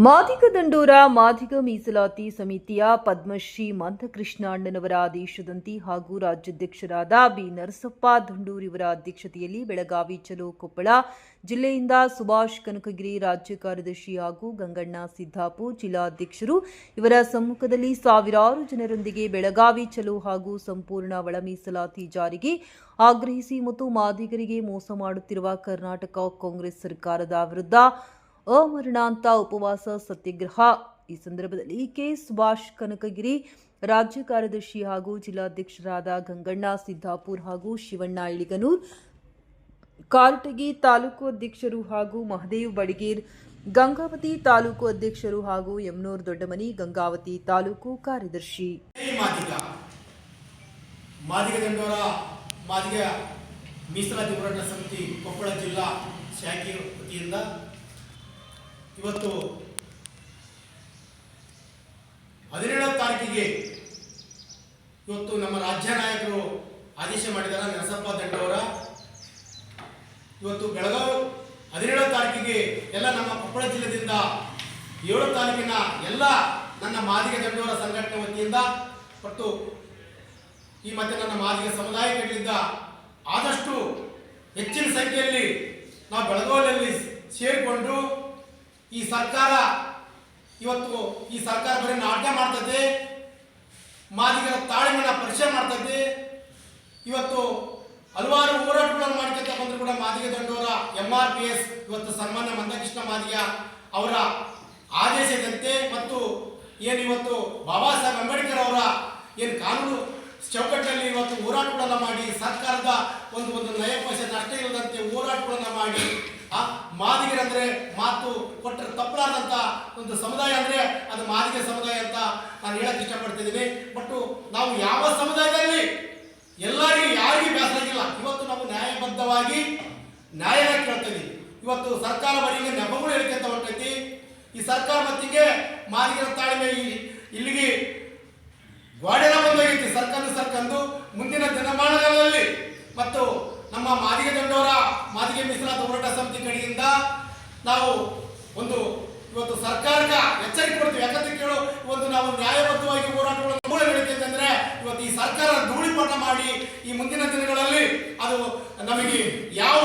ಮಾದಿಗ ದಂಡೋರ, ಮಾದಿಗ ಮೀಸಲಾತಿ ಸಮಿತಿಯ ಪದ್ಮಶ್ರೀ ಮಂದಕೃಷ್ಣ ಅಣ್ಣನವರ ಆದೇಶದಂತೆ ಹಾಗೂ ರಾಜ್ಯಾಧ್ಯಕ್ಷರಾದ ಬಿ. ನರಸಪ್ಪ ದಂಡೂರಿವರ ಅಧ್ಯಕ್ಷತೆಯಲ್ಲಿ ಬೆಳಗಾವಿ ಚಲೋ ಕೊಪ್ಪಳ ಜಿಲ್ಲೆಯಿಂದ ಸುಭಾಷ್ ಕನಕಗಿರಿ ರಾಜ್ಯ ಕಾರ್ಯದರ್ಶಿ ಹಾಗೂ ಗಂಗಣ್ಣ ಸಿದ್ದಾಪು ಜಿಲ್ಲಾಧ್ಯಕ್ಷರು ಇವರ ಸಮ್ಮುಖದಲ್ಲಿ ಸಾವಿರಾರು ಜನರೊಂದಿಗೆ ಬೆಳಗಾವಿ ಚಲೋ ಹಾಗೂ ಸಂಪೂರ್ಣ ಒಳ ಮೀಸಲಾತಿ ಜಾರಿಗೆ ಆಗ್ರಹಿಸಿ ಮತ್ತು ಮಾದಿಗರಿಗೆ ಮೋಸ ಮಾಡುತ್ತಿರುವ ಕರ್ನಾಟಕ ಕಾಂಗ್ರೆಸ್ ಸರ್ಕಾರದ ವಿರುದ್ಧ ಅಮರಣಾಂತ ಉಪವಾಸ ಸತ್ಯಾಗ್ರಹ. ಈ ಸಂದರ್ಭದಲ್ಲಿ ಕೆ. ಸುಭಾಷ್ ಕನಕಗಿರಿ ರಾಜ್ಯ ಕಾರ್ಯದರ್ಶಿ ಹಾಗೂ ಜಿಲ್ಲಾಧ್ಯಕ್ಷರಾದ ಗಂಗಣ್ಣ ಸಿದ್ದಾಪುರ್ ಹಾಗೂ ಶಿವಣ್ಣ ಇಳಿಗನೂರ್, ಕಾರಟಗಿ ತಾಲೂಕು ಅಧ್ಯಕ್ಷರು ಹಾಗೂ ಮಹದೇವ್ ಬಡಿಗೀರ್, ಗಂಗಾವತಿ ತಾಲೂಕು ಅಧ್ಯಕ್ಷರು ಹಾಗೂ ಯಮನೂರ್ ದೊಡ್ಡಮನಿ, ಗಂಗಾವತಿ ತಾಲೂಕು ಕಾರ್ಯದರ್ಶಿ. ಮೀಸಲಾತಿ ಹೋರಾಟ ಸಮಿತಿ ಕೊಪ್ಪಳ ಜಿಲ್ಲಾ ಶಾಖೆ ವತಿಯಿಂದ ಇವತ್ತು ಹದಿನೇಳನೇ ತಾರೀಕಿಗೆ ಇವತ್ತು ನಮ್ಮ ರಾಜ್ಯ ನಾಯಕರು ಆದೇಶ ಮಾಡಿದಾರ ನರಸಪ್ಪ ದಂಡೋರ ಇವತ್ತು ಬೆಳಗಾವಿ ಹದಿನೇಳನೇ ತಾರೀಕಿಗೆ ಎಲ್ಲ ನಮ್ಮ ಕೊಪ್ಪಳ ಜಿಲ್ಲೆಯಿಂದ ಏಳು ತಾಲೂಕಿನ ಎಲ್ಲ ನನ್ನ ಮಾದಿಗ ದಂಡವರ ಸಂಘಟನೆ ವತಿಯಿಂದ ಮತ್ತು ಈ ಮತ್ತೆ ನನ್ನ ಮಾದಿಗ ಸಮುದಾಯಗಳಿಂದ ಆದಷ್ಟು ಹೆಚ್ಚಿನ ಸಂಖ್ಯೆಯಲ್ಲಿ ನಾವು ಬೆಳಗಾವಿಯಲ್ಲಿ ಸೇರಿಕೊಂಡು ಈ ಸರ್ಕಾರ ಇವತ್ತು ಈ ಸರ್ಕಾರ ಬರೀ ನಾಟ್ಯ ಮಾಡ್ತದೆ, ಮಾದಿಗರ ತಾಳ್ಮೆನ ಪರಿಚಯ ಮಾಡ್ತದೆ. ಇವತ್ತು ಹಲವಾರು ಹೋರಾಟಗಳನ್ನು ಮಾಡ್ಕೊಂತ ಕೂಡ Madiga Dandora M R P S ಇವತ್ತು ಸನ್ಮಾನ್ಯ ಮಂದಕೃಷ್ಣ ಮಾದಿಗ ಅವರ ಆದೇಶದಂತೆ ಮತ್ತು ಏನು ಇವತ್ತು ಬಾಬಾ ಸಾಹೇಬ್ ಅಂಬೇಡ್ಕರ್ ಅವರ ಏನು ಕಾನೂನು ಚೌಕಟ್ಟಿನಲ್ಲಿ ಇವತ್ತು ಹೋರಾಟಗಳನ್ನು ಮಾಡಿ, ಸರ್ಕಾರದ ಒಂದು ಒಂದು ನಯ ಪೈಸೆ ನಷ್ಟ ಇಲ್ಲದಂತೆ ಹೋರಾಟಗಳನ್ನು ಮಾಡಿ ಆ ಮಾದಿಗರಂದ್ರೆ ಮಾತು ಕೊಟ್ಟರೆ ತಪ್ಪಲಾದಂತ ಒಂದು ಸಮುದಾಯ ಅಂದ್ರೆ ಅದು ಮಾದಿಗ ಸಮುದಾಯ ಅಂತ ನಾನು ಹೇಳಕ್ ಇಷ್ಟಪಡ್ತಿದ್ದೀನಿ. ಬಟ್ ನಾವು ಯಾವ ಸಮುದಾಯದಲ್ಲಿ ಎಲ್ಲರಿಗೂ ಯಾರಿಗೂ ಬೇಸರಾಗಿಲ್ಲ ಇವತ್ತು ನಾವು ನ್ಯಾಯಬದ್ಧವಾಗಿ ನ್ಯಾಯ ಕೇಳ್ತೀವಿ ಇವತ್ತು ಸರ್ಕಾರ ಬರೀಗೆ ನೆಪಗಳು ಹೇಳ್ಕೊಂತ ಹೊರಟೈತಿ. ಈ ಸರ್ಕಾರ ಮತ್ತಿಗೆ ಮಾದಿಗರ ತಾಳ್ಮೆ ಇಲ್ಲಿಗೆ ಗೋಡೆನ ಬಂದೋಗೈತಿ ಸರ್ಕಂದು ಸರ್ಕಂದು. ಮುಂದಿನ ದಿನಮಾನಗಳಲ್ಲಿ ಮತ್ತು ನಮ್ಮ ಮಾದಿಗ ದಂಡೋರ ಮಾದಿಗೆ ಮೀಸಲಾತಿ ಹೋರಾಟ ಸಮಿತಿ ಕಡೆಯಿಂದ ನಾವು ಒಂದು ಇವತ್ತು ಸರ್ಕಾರಕ್ಕೆ ಎಚ್ಚರಿಕೆ ಕೊಡ್ತೀವಿ. ಯಾಕಂತ ಕೇಳು ಒಂದು ನಾವು ನ್ಯಾಯಬದ್ಧವಾಗಿ ಹೋರಾಟಗಳನ್ನು ಮೂಲ ನಡೀತೈತೆ ಇವತ್ತು ಈ ಸರ್ಕಾರ ಧೂಳಿಪಾಠ ಮಾಡಿ ಈ ಮುಂದಿನ ದಿನಗಳಲ್ಲಿ ಅದು ನಮಗೆ ಯಾವ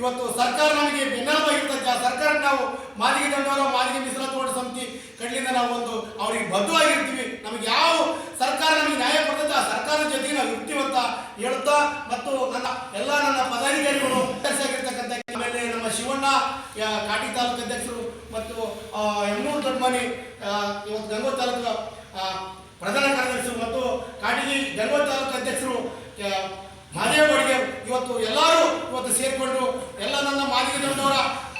ಇವತ್ತು ಸರ್ಕಾರ ನಮಗೆ ಬೆನ್ನೆಲುಬಾಗಿರ್ತದೆ ಆ ಸರ್ಕಾರ ನಾವು ಮಾದಿಗೆ ದಂಡೋರ ಮಾದಿಗೆ ಮೀಸಲಾತಿ ಹೋರಾಟ ಸಮಿತಿ ಕಡೆಯಿಂದ ನಾವು ಒಂದು ಅವರಿಗೆ ಬದ್ಧವಾಗಿರ್ತೀವಿ. ನಮಗೆ ಯಾವ ಸರ್ಕಾರ ನಮಗೆ ನ್ಯಾಯ ಸರ್ಕಾರದ ಜೊತೆಗೆ ನಾವು ಇರ್ತೀವಿ ಅಂತ ಮತ್ತು ನನ್ನ ಎಲ್ಲ ನನ್ನ ಪದಾಧಿಕಾರಿಗಳು ಆಗಿರ್ತಕ್ಕಂಥ ಆಮೇಲೆ ನಮ್ಮ ಶಿವಣ್ಣ ಕಾಟಿ ತಾಲೂಕು ಅಧ್ಯಕ್ಷರು ಮತ್ತು ಎಮ್ಮೂರು ದೊಡ್ಡಮನಿ ಇವತ್ತು ಗಂಗೋತ್ ತಾಲೂಕು ಪ್ರಧಾನ ಕಾರ್ಯದರ್ಶಿ ಮತ್ತು ಕಾಟಿಗಿ ಗಂಗೋತ್ ತಾಲೂಕು ಅಧ್ಯಕ್ಷರು ಮಹದೇವ್ ಇವತ್ತು ಎಲ್ಲರೂ ಇವತ್ತು ಸೇರಿಕೊಂಡು ಎಲ್ಲ ನನ್ನ ಮಾದಿಗೆ ದಂಡವರ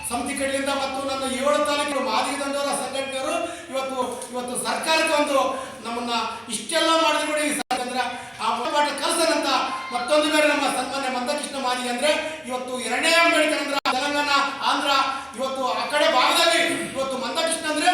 ಸಮಿತಿ ಕಡೆಯಿಂದ ಮತ್ತು ನನ್ನ ಏಳು ತಾಲೂಕು ಮಾದಿಗೆ ದಂಡವರ ಸಂಘಟನೆಯವರು ಇವತ್ತು ಇವತ್ತು ಸರ್ಕಾರಕ್ಕೆ ಒಂದು ನಮ್ಮನ್ನ ಇಷ್ಟೆಲ್ಲ ಮಾಡಿದ್ರು ಅಂದ್ರೆ ಆ ಪಾಠ ಕಲಸನಂತ ಮತ್ತೊಂದು ಬೇರೆ ನಮ್ಮ ಸನ್ಮಾನ್ಯ ಮಂದಕೃಷ್ಣ ಮಾಡಿ ಅಂದ್ರೆ ಇವತ್ತು ಎರಡನೇ ಅಂಬೇಡ್ಕರ್ ಅಂದ್ರೆ ತೆಲಂಗಾಣ, ಆಂಧ್ರ, ಇವತ್ತು ಆ ಕಡೆ ಭಾಗದಲ್ಲಿ ಇವತ್ತು ಮಂದಕೃಷ್ಣ ಅಂದ್ರೆ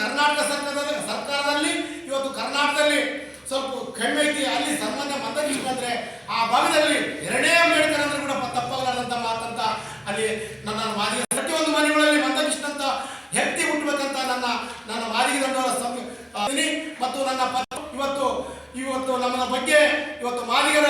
ಕರ್ನಾಟಕ ಸರ್ಕಾರದ ಸರ್ಕಾರದಲ್ಲಿ, ಇವತ್ತು ಕರ್ನಾಟಕದಲ್ಲಿ ಸ್ವಲ್ಪ ಕಡಿಮೆ ಐತಿ. ಅಲ್ಲಿ ಸನ್ಮಾನ್ಯ ಮಂದಕೃಷ್ಣ ಅಂದ್ರೆ ಆ ಭಾಗದಲ್ಲಿ ಎರಡನೇ ಅಂಬೇಡ್ಕರ್ ಅಂದ್ರೆ ಕೂಡ ತಪ್ಪಾಗಲಾರ್ದಂತ ಮಾತಂತ ಅಲ್ಲಿ ನನ್ನ ಮಾದಿಗೆ ಪ್ರತಿಯೊಂದು ಮನೆಗಳಲ್ಲಿ ಮಂದಕೃಷ್ಣ ಅಂತ ಹೆಕ್ತಿ ಹುಟ್ಟಬೇಕಂತ ನನ್ನ ನನ್ನ ಮಾದಿಗೆ ದಂಡವರ ಸಂ ಆ, ಇದೀನಿ. ಮತ್ತು ನನ್ನ ಪತ್ರ ಇವತ್ತು ಇವತ್ತು ನಮ್ಮ ಬಗ್ಗೆ ಇವತ್ತು ಮಾದಿಗರ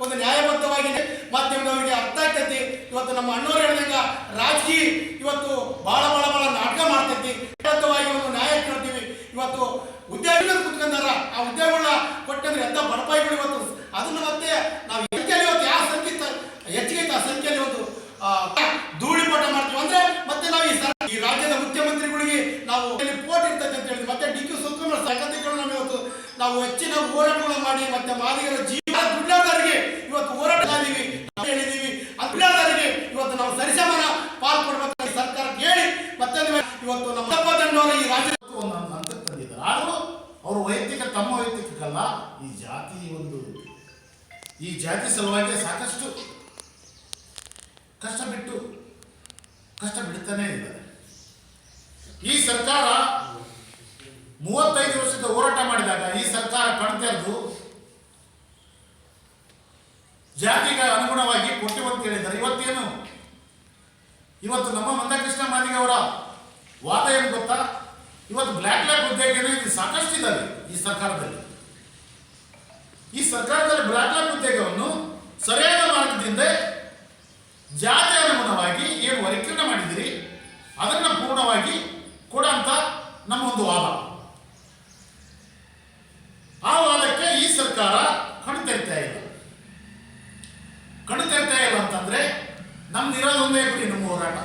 ಒಂದು ನ್ಯಾಯಬದ್ಧವಾಗಿದೆ. ಮಾಧ್ಯಮದವರಿಗೆ ಅರ್ಥ ಆಗ್ತೈತಿ. ಇವತ್ತು ನಮ್ಮ ಅಣ್ಣವ್ರು ಹೇಳಿದಂಗ ರಾಜಕೀಯ ಇವತ್ತು ಬಹಳ ಬಹಳ ಬಹಳ ನಾಟಕ ಮಾಡ್ತೈತಿ. ನ್ಯಾಯಬದ್ಧವಾಗಿ ಒಂದು ನ್ಯಾಯ ಕೇಳ್ತೀವಿ ಇವತ್ತು ಉದ್ಯೋಗ ಕುತ್ಕೊಂಡಾರ ಆ ಉದ್ಯೋಗಗಳನ್ನ ಕೊಟ್ಟಂದ್ರೆ ಎಂತ ಬಡಪಾಯಿಗಳು ಇವತ್ತು ಅದನ್ನ ಮತ್ತೆ ನಾವು ಸಂಖ್ಯೆಯಲ್ಲಿ ಇವತ್ತು ಯಾವ ಸಂಖ್ಯೆ ತ- ಹೆಚ್ಚಿಗೆ ಐತೆ ಆ ಸಂಖ್ಯೆಯಲ್ಲಿ ಒಂದು ಆ, ಧೂಳಿಪಟ ಮಾಡ್ತೀವಿ ಅಂದ್ರೆ ಮತ್ತೆ ನಾವು ಈ ಸರ್- ಈ ರಾಜ್ಯದ ಮುಖ್ಯಮಂತ್ರಿಗಳಿಗೆ ನಾವು ಇಲ್ಲಿ ಪೋಟ್ ಇರ್ತೈತೆ ಅಂತ ಹೇಳಿದ್ವಿ ಮತ್ತೆ ಡಿ ಕೆ ಶಿವಕುಮಾರ್ ಸಂಗತಿಗಳು ನಾವು ಇವತ್ತು ನಾವು ಹೆಚ್ಚಿನ ಹೋರಾಟಗಳು ಮಾಡಿ ಮತ್ತೆ ಮಾದಿಗರ ಜೀವನ ದುಡ್ಡಾದವರಿಗೆ ಇವತ್ತು ಹೋರಾಟ ಹೇಳಿದೀವಿ. ಆ ಇವತ್ತು ನಾವು ಸರಿಸಮಾನ ಪಾಲ್ ಕೊಡ್ಬೇಕು ಸರ್ಕಾರ ಹೇಳಿ ಮತ್ತೆ ಇವತ್ತು ನಮ್ಮ ತಪ್ಪ ದಂಡವರು ಈ ರಾಜ್ಯ ತಂದಿದ್ದಾರೆ. ಆದರೂ ಅವರು ವೈಯಕ್ತಿಕ, ತಮ್ಮ ವೈಯಕ್ತಿಕಲ್ಲ ಈ ಜಾತಿ ಒಂದು, ಈ ಜಾತಿ ಸಲುವಾಗಿ ಸಾಕಷ್ಟು ಕಷ್ಟ ಬಿಟ್ಟು, ಕಷ್ಟ ಬಿಡ್ತಾನೆ ಇದ್ದಾರೆ. ಈ ಸರ್ಕಾರ ಮೂವತ್ತೈದು ವರ್ಷದ ಹೋರಾಟ ಮಾಡಿದಾಗ ಈ ಜಾತಿಗೆ ಅನುಗುಣವಾಗಿ ಕೊಟ್ಟಿವೆ ಅಂತ ಹೇಳಿದ್ದಾರೆ. ಇವತ್ತೇನು? ಇವತ್ತು ನಮ್ಮ ಮಂದಕೃಷ್ಣ ಮಾದಿಗೆ ಅವರ ವಾದ ಏನು ಗೊತ್ತಾ? ಇವತ್ತು ಬ್ಲ್ಯಾಕ್ ಲ್ಯಾಕ್ ಇದು ಸಾಕಷ್ಟು ಇದ್ದಾರೆ ಈ ಸರ್ಕಾರದಲ್ಲಿ. ಈ ಸರ್ಕಾರದಲ್ಲಿ ಬ್ಲ್ಯಾಕ್ ಲ್ಯಾಕ್ ಉದ್ಯೋಗವನ್ನು ಸರಿಯಾದ ಮಾರ್ಗದಿಂದ ಜಾತಿ ಅನುಗುಣವಾಗಿ ಏನು ವರ್ಗೀಕರಣ ಮಾಡಿದಿರಿ ಅದನ್ನು ಪೂರ್ಣವಾಗಿ ಕೊಡಂತ ನಮ್ಮ ಒಂದು ವಾದ ಆ ವಾದಕ್ಕೆ ಈ ಸರ್ಕಾರ ಕಣ್ಣು ತೆರಿತಾ ಇಲ್ಲ ಕಣ್ಣು ತೆರಿತಾ ಇಲ್ಲ ಅಂತಂದ್ರೆ ನಮ್ದು ಇರೋದೊಂದೇ ಗುರಿ ನಮ್ಮ ಹೋರಾಟ.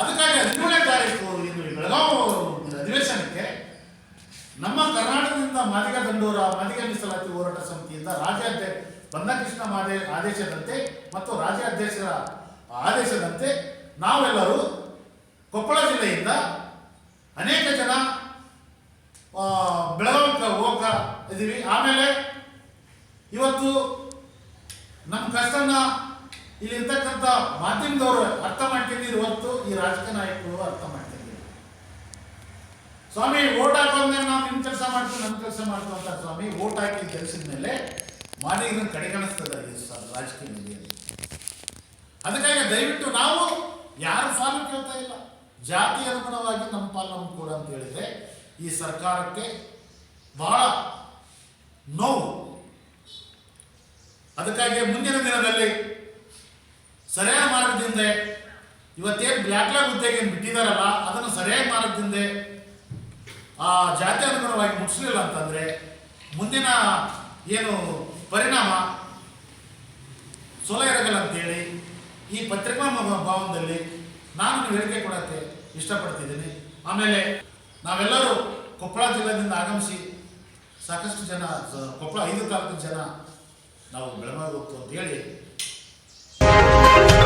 ಅದಕ್ಕಾಗಿ ಹದಿನೇಳನೇ ತಾರೀಕು ಇಂದು ಬೆಳಗಾವಿ ಅಧಿವೇಶನಕ್ಕೆ ನಮ್ಮ ಕರ್ನಾಟಕದಿಂದ ಮಾದಿಗ ದಂಡೂರ, ಮಾದಿಗ ಮೀಸಲಾತಿ ಹೋರಾಟ ಸಮಿತಿಯಿಂದ ರಾಜ್ಯಾಧ್ಯ ಬಂದಕೃಷ್ಣ ಮಾದೇ ಆದೇಶದಂತೆ ಮತ್ತು ರಾಜ್ಯಾಧ್ಯಕ್ಷರ ಆದೇಶದಂತೆ ನಾವೆಲ್ಲರೂ ಕೊಪ್ಪಳ ಜಿಲ್ಲೆಯಿಂದ ಅನೇಕ ಜನ ಬೆಳಗಾವಿ ಹೋಗ್ತಾ ಹೋಗ ಇದ್ದೀವಿ ಆಮೇಲೆ ಇವತ್ತು ನಮ್ಮ ಕಷ್ಟನ ಇಲ್ಲಿ ಇರ್ತಕ್ಕಂಥ ಮಾಧ್ಯಮದವರು ಅರ್ಥ ಮಾಡ್ಕೊಂಡಿದ್ರು ಹೊತ್ತು ಈ ರಾಜಕೀಯ ನಾಯಕರು ಅರ್ಥ ಮಾಡ್ಕೊಂಡಿದ್ರು ಸ್ವಾಮಿ, ಓಟ್ ಹಾಕೋದ್ಮೇಲೆ ನಾವು ನಿಮ್ಮ ಕೆಲಸ ಮಾಡ್ತೀವಿ ನಮ್ಮ ಕೆಲಸ ಮಾಡ್ತೀವಿ ಅಂತ ಸ್ವಾಮಿ ಓಟ್ ಹಾಕಿ ಗೆಲ್ಸಿದ ಮೇಲೆ ಮಾದಿಗರನ್ನ ಕಡೆಗಣಿಸ್ತದೆ ಈ ರಾಜಕೀಯ ಮೀಡಿಯಲ್ಲಿ ಅದಕ್ಕಾಗಿ ದಯವಿಟ್ಟು ನಾವು ಯಾರು ಪಾಲು ಕೇಳ್ತಾ ಇಲ್ಲ, ಜಾತಿ ಅನುಗುಣವಾಗಿ ನಮ್ಮ ಪಾಲು ಕೂಡ ಅಂತ ಹೇಳಿದ್ರೆ ಈ ಸರ್ಕಾರಕ್ಕೆ ಬಹಳ ನೋವು. ಅದಕ್ಕಾಗಿ ಮುಂದಿನ ದಿನದಲ್ಲಿ ಸರಿಯಾದ ಮಾರ್ಗದಿಂದ ಇವತ್ತೇನು ಬ್ಲ್ಯಾಕ್ ಲ್ಯಾಬ್ ಹುದ್ದೆಗೆ ಏನು ಬಿಟ್ಟಿದಾರಲ್ಲ, ಅದನ್ನು ಸರಿಯಾದ ಮಾರ್ಗದಿಂದ ಆ ಜಾತಿ ಅನುಗುಣವಾಗಿ ಮುಟ್ಸ್ಲಿಲ್ಲ ಅಂತಂದ್ರೆ, ಮುಂದಿನ ಏನು ಪರಿಣಾಮ ಸೋಲ ಇರಗಲ್ಲ ಅಂತೇಳಿ ಈ ಪತ್ರಿಕಾ ಭಾವನದಲ್ಲಿ ನಾನು ಹೇಳಿಕೆ ಕೊಡೋಕ್ಕೆ ಇಷ್ಟಪಡ್ತಿದ್ದೀನಿ. ಆಮೇಲೆ ನಾವೆಲ್ಲರೂ ಕೊಪ್ಪಳ ಜಿಲ್ಲೆಯಿಂದ ಆಗಮಿಸಿ ಸಾಕಷ್ಟು ಜನ ಕೊಪ್ಪಳ ಐದು ತಾಲೂಕಿನ ಜನ ನಾವು ಬೆಳಗಾವಿ ಹೋಗ್ತು ಅಂತ ಹೇಳಿ Bye.